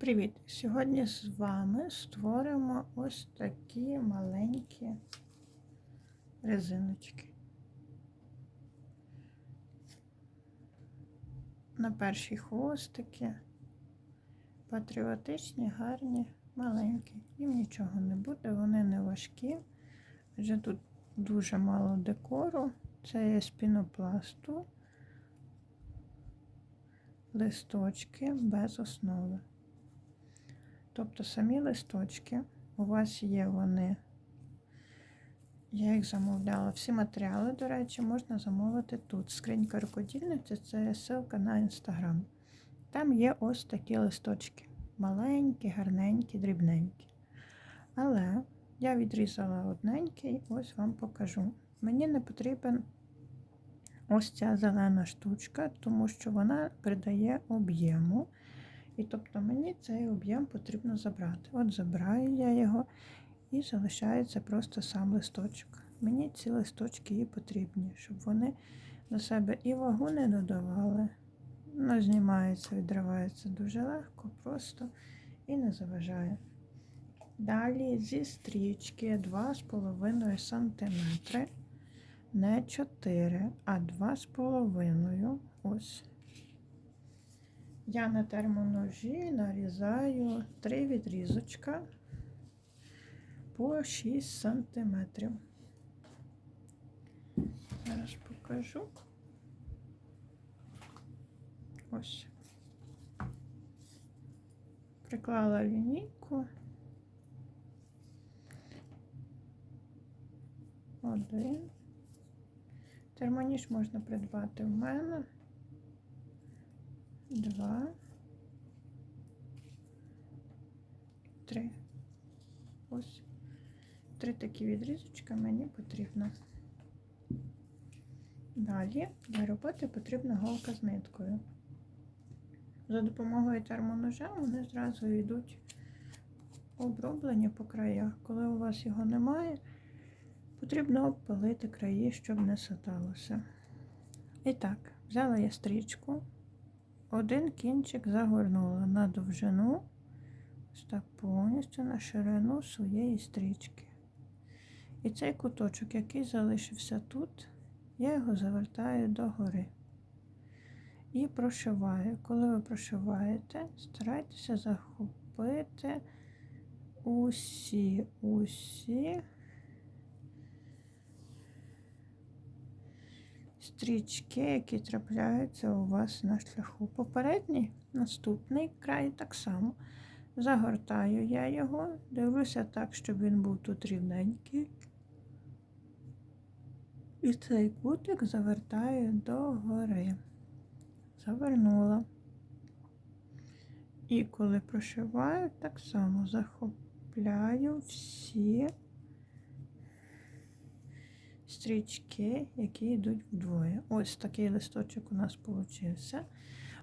Привіт! Сьогодні з вами створимо ось такі маленькі резиночки. На перші хвостики. Патріотичні, гарні, маленькі. Їм нічого не буде, вони не важкі. Адже тут дуже мало декору. Це є з пінопласту, листочки без основи. Тобто самі листочки, у вас є вони, я їх замовляла. Всі матеріали, до речі, можна замовити тут. Скринька рукодільниці це ссылка на інстаграм. Там є ось такі листочки. Маленькі, гарненькі, дрібненькі. Але я відрізала одненький, ось вам покажу. Мені не потрібен ось ця зелена штучка, тому що вона придає об'єму. І тобто мені цей об'єм потрібно забрати. От забираю я його і залишається просто сам листочок. Мені ці листочки і потрібні, щоб вони до себе і вагу не додавали. Ну, знімається, відривається дуже легко, просто і не заважає. Далі зі стрічки 2,5 см, не 4, а 2,5 ось. Я на термоножі нарізаю три відрізочка по 6 сантиметрів. Зараз покажу. Ось. Приклала лінійку. Один. Термоніж можна придбати в мене два, три. Ось три такі відрізочки мені потрібно. Далі для роботи потрібна голка з ниткою. За допомогою термоножа вони зразу йдуть оброблені по краях. Коли у вас його немає, потрібно обпалити краї, щоб не саталося. І так, взяла я стрічку. Один кінчик загорнула на довжину, ось так повністю на ширину своєї стрічки. І цей куточок, який залишився тут, я його завертаю догори. І прошиваю. Коли ви прошиваєте, старайтеся захопити усі, усі стрічки, які трапляються у вас на шляху. Попередній, наступний край так само. Загортаю я його, дивлюся так, щоб він був тут рівненький. І цей кутик завертаю догори. Завернула. І коли прошиваю, так само захопляю всі стрічки, які йдуть вдвоє. Ось такий листочок у нас получився.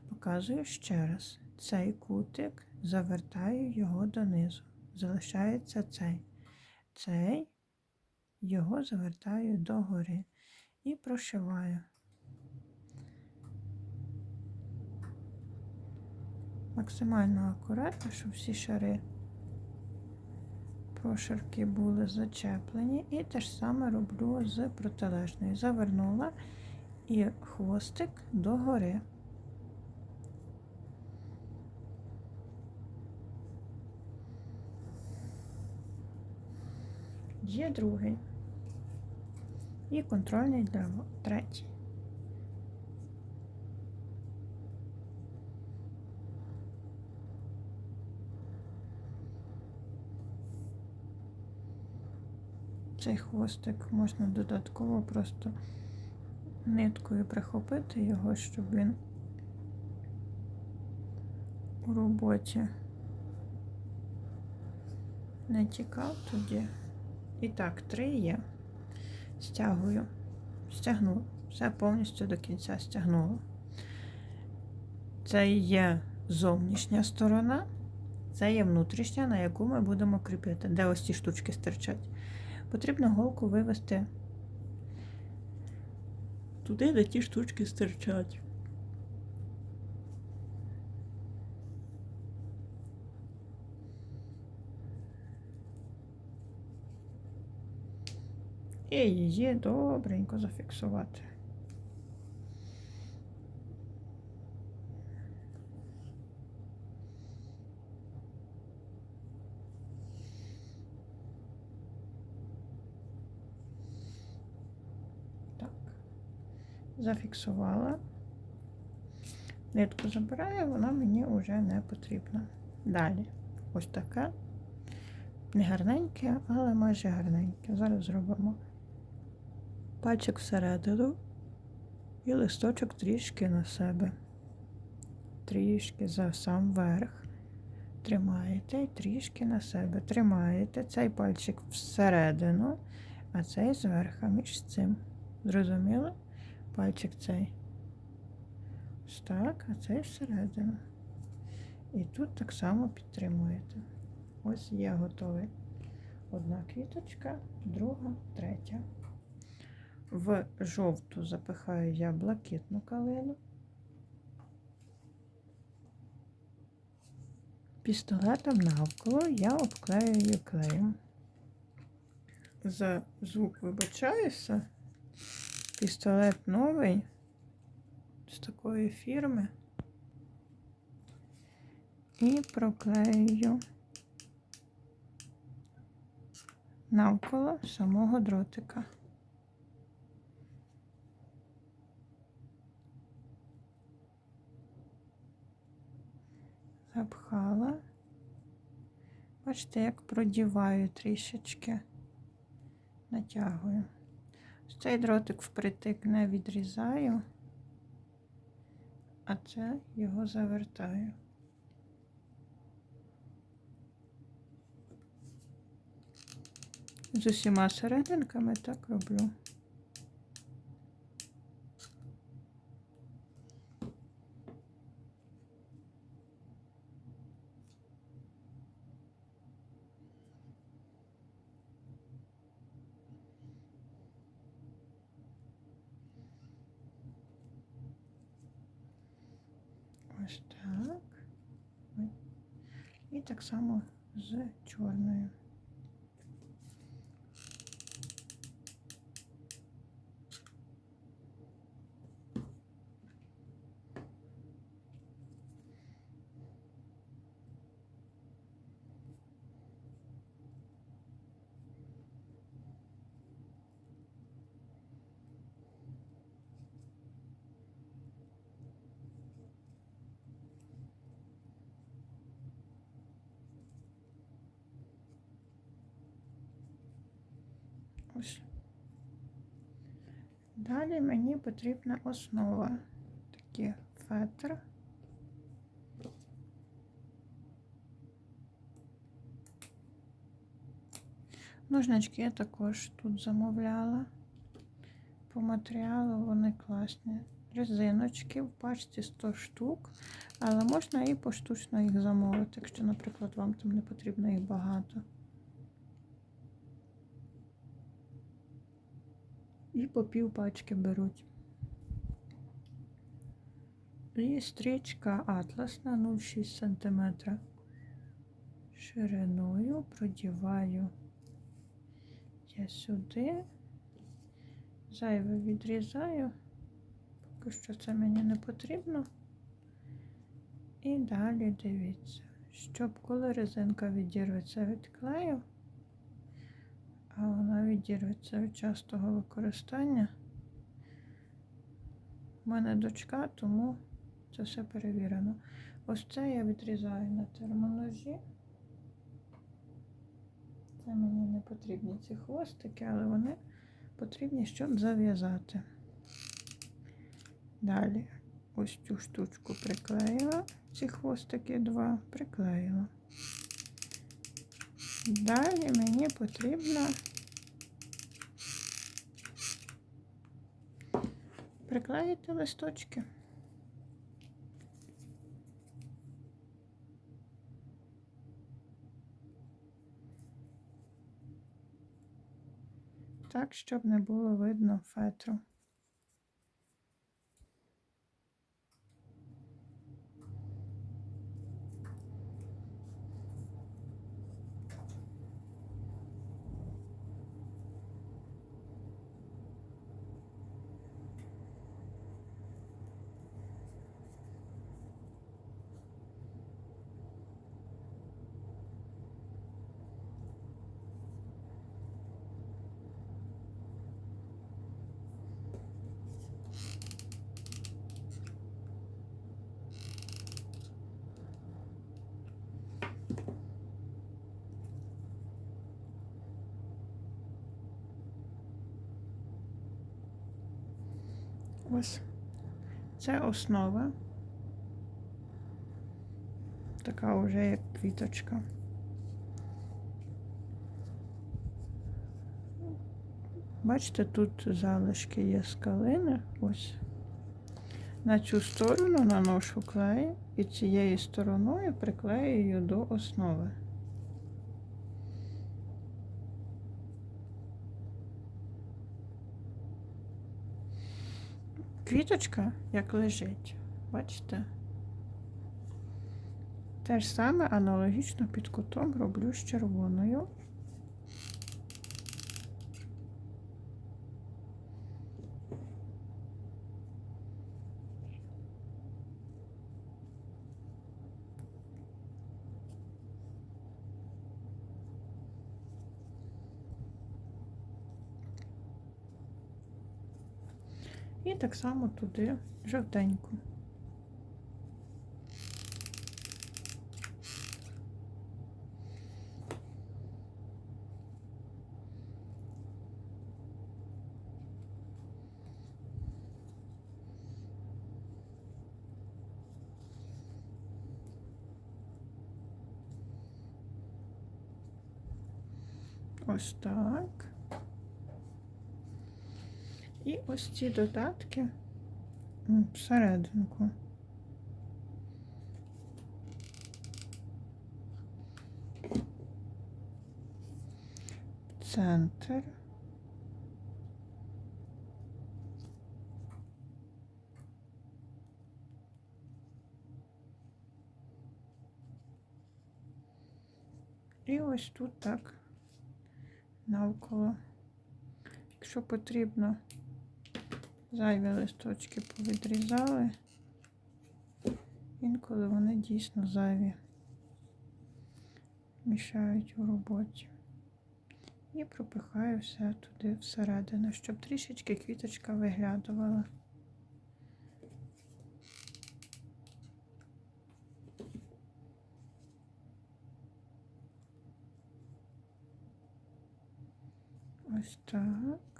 Показую ще раз. Цей кутик, завертаю його донизу. Залишається цей. Цей його завертаю догори і прошиваю. Максимально акуратно, щоб всі шари прошарки були зачеплені. І те ж саме роблю з протилежною. Завернула і хвостик догори. Є другий. І контрольний для третій. Цей хвостик можна додатково просто ниткою прихопити його, щоб він у роботі не тікав тоді. І так, три є. Стягую, стягну, все повністю до кінця стягнула. Це є зовнішня сторона, це є внутрішня, на яку ми будемо кріпити, де ось ці штучки стирчать. Потрібно голку вивести туди, де ті штучки стирчать. І її добренько зафіксувати. Зафіксувала. Нитку забираю, вона мені вже не потрібна. Далі, ось таке. Не гарненьке, але майже гарненьке. Зараз зробимо пальчик всередину і листочок трішки на себе. Трішки за сам верх. Тримаєте і трішки на себе. Тримаєте цей пальчик всередину, а цей зверху між цим. Зрозуміли? Пальчик цей. Ось так, а цей всередину. І тут так само підтримуєте. Ось є готовий. Одна квіточка, друга, третя. В жовту запихаю я блакитну калину. Пістолетом навколо я обклеюю клеєм. За звук вибачаюся. Пістолет новий з такої фірми. І проклею навколо самого дротика. Запхала. Бачите, як продіваю трішечки, натягую. Цей дротик впритик не відрізаю, а це його завертаю. З усіма серединками так роблю. Ось так. І так само з чорною. Ось. Далі мені потрібна основа. Такий фетр. Ножнички я також тут замовляла. По матеріалу вони класні. Резиночки в пачці 100 штук, але можна і поштучно їх замовити, якщо, наприклад, вам там не потрібно їх багато. І по пів пачки беруть. І стрічка атласна 0,6 см. Шириною продіваю я сюди, зайве відрізаю, поки що це мені не потрібно. І далі дивіться, щоб коли резинка відірветься від клею, а вона відірветься від частого використання. У мене дочка, тому це все перевірено. Ось це я відрізаю на термоножі. Це мені не потрібні ці хвостики, але вони потрібні, щоб зав'язати. Далі ось цю штучку приклеїла, ці хвостики два приклеїла. Далі мені потрібно приклеїти листочки. Так, щоб не було видно фетру. Ось. Це основа. Така вже як квіточка. Бачите, тут залишки є скалини. Ось. На цю сторону наношу клей і цією стороною приклеюю до основи. Квіточка як лежить, бачите? Те ж саме аналогічно під кутом роблю з червоною. Так само туди жовтеньку. Ось так. І ось ці додатки всерединку. Центр. І ось тут так навколо. Якщо потрібно, зайві листочки повідрізали. Інколи вони дійсно зайві, мішають у роботі. І пропихаю все туди всередину, щоб трішечки квіточка виглядувала. Ось так.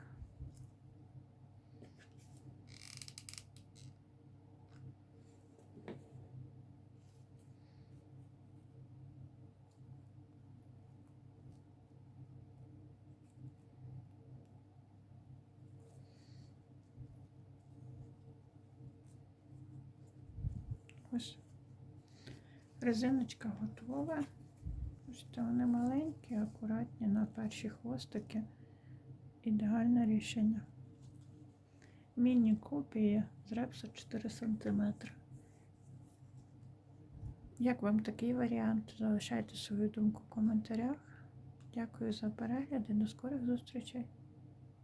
Ось резиночка готова. Ось вони маленькі, акуратні на перші хвостики. Ідеальне рішення. Міні-копії з репсу 4 см. Як вам такий варіант? Залишайте свою думку в коментарях. Дякую за перегляд і до скорих зустрічей!